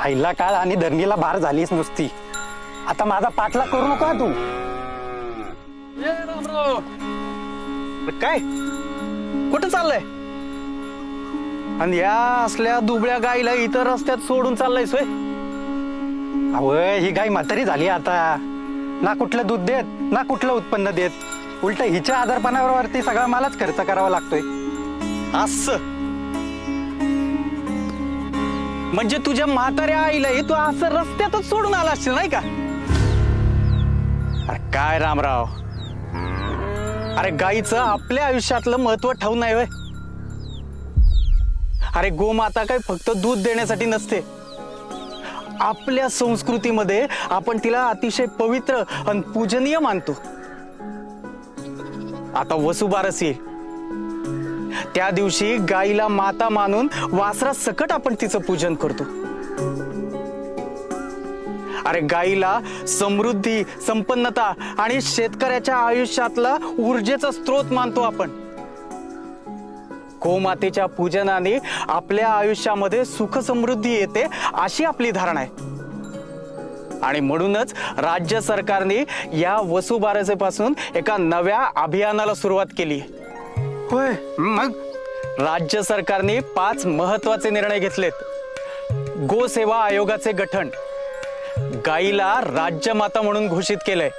खायला काळ आणि धरणीला भार झालीस नुसती. आता माझा पाठला करू नका तू. काय? कुठं चाललंय? आणि या असल्या दुबळ्या गाईला इतर रस्त्यात सोडून चाललाय सोय अव ही गाय म्हातारी झाली आता. ना कुठलं दूध देत ना कुठलं उत्पन्न देत. उलट हिच्या आजारपणावरती सगळा मलाच खर्च करावा लागतोय. अस. म्हणजे तुझ्या म्हाताऱ्या आईला तू असं रस्त्यातच सोडून आला असशील नाही का? अरे काय रामराव? अरे गाईचं आपल्या आयुष्यातलं महत्त्व ठेवून नाही वय अरे गोमाता काय फक्त दूध देण्यासाठी नसते. आपल्या संस्कृतीमध्ये आपण तिला अतिशय पवित्र आणि पूजनीय मानतो. आता वसुबारस येईल त्या दिवशी गाईला माता मानून वासरा सकट आपण तिचं पूजन करतो. अरे गाईला समृद्धी संपन्नता आणि शेतकऱ्याच्या आयुष्यातला ऊर्जेचा स्रोत मानतो आपण. गोमातेच्या पूजनाने आपल्या आयुष्यामध्ये सुख समृद्धी येते अशी आपली धारणा आहे. आणि म्हणूनच राज्य सरकारने या वसुबारसेपासून एका नव्या अभियानाला सुरुवात केली आहे. होय. मग? राज्य सरकारने पाच महत्त्वाचे निर्णय घेतलेत. गोसेवा आयोगाचे गठन. गाईला राज्यमाता म्हणून घोषित केलंय.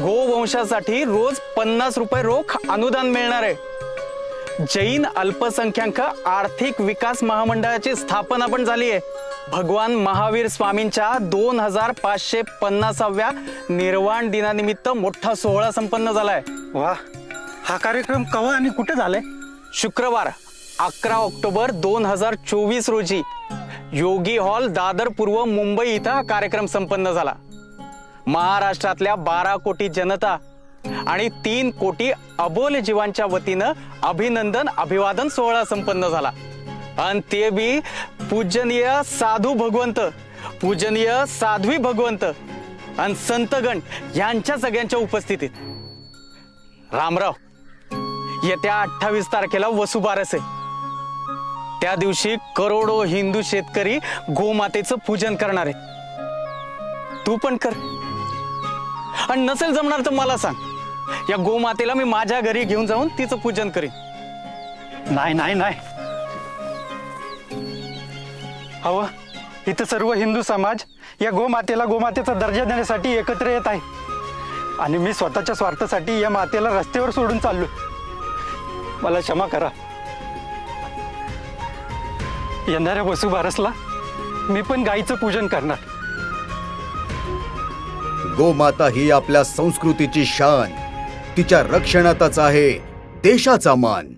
गोवंशासाठी रोज पन्नास रुपये रोख अनुदान मिळणार आहे. जैन अल्पसंख्याक आर्थिक विकास महामंडळाची स्थापना पण झाली आहे. भगवान महावीर स्वामींच्या दोन हजार पाचशे पन्नासाव्या निर्वाण दिनानिमित्त मोठा सोहळा संपन्न झालाय. वा. हा कार्यक्रम कवा आणि कुठे झालाय? शुक्रवार अकरा ऑक्टोबर दोन हजार चोवीस रोजी योगी हॉल दादर पूर्व मुंबई इथं हा कार्यक्रम संपन्न झाला. महाराष्ट्रातल्या बारा कोटी जनता आणि तीन कोटी अबोल जीवांच्या वतीनं अभिनंदन अभिवादन सोहळा संपन्न झाला. आणि ते बी पूजनीय साधू भगवंत पूजनीय साध्वी भगवंत आणि संतगण यांच्या सगळ्यांच्या उपस्थितीत. रामराव येत्या अठ्ठावीस तारखेला वसुबारस आहे. त्या दिवशी करोडो हिंदू शेतकरी गोमातेचं पूजन करणार आहेत. तू पण कर. आणि नसेल जमणार तर मला सांग. या गोमातेला मी माझ्या घरी घेऊन जाऊन तिचं पूजन करीन. नाही नाही नाही. हवं इथं सर्व हिंदू समाज या गोमातेला गोमातेचा दर्जा देण्यासाठी एकत्र येत आहे. आणि मी स्वतःच्या स्वार्थासाठी या मातेला रस्त्यावर सोडून चाललो मला क्षमा करा. येणाऱ्या वसुबारसला मी पण गाईचं पूजन करणार. गोमाता ही आपल्या संस्कृतीची शान. तिच्या रक्षणातच आहे देशाचा मान.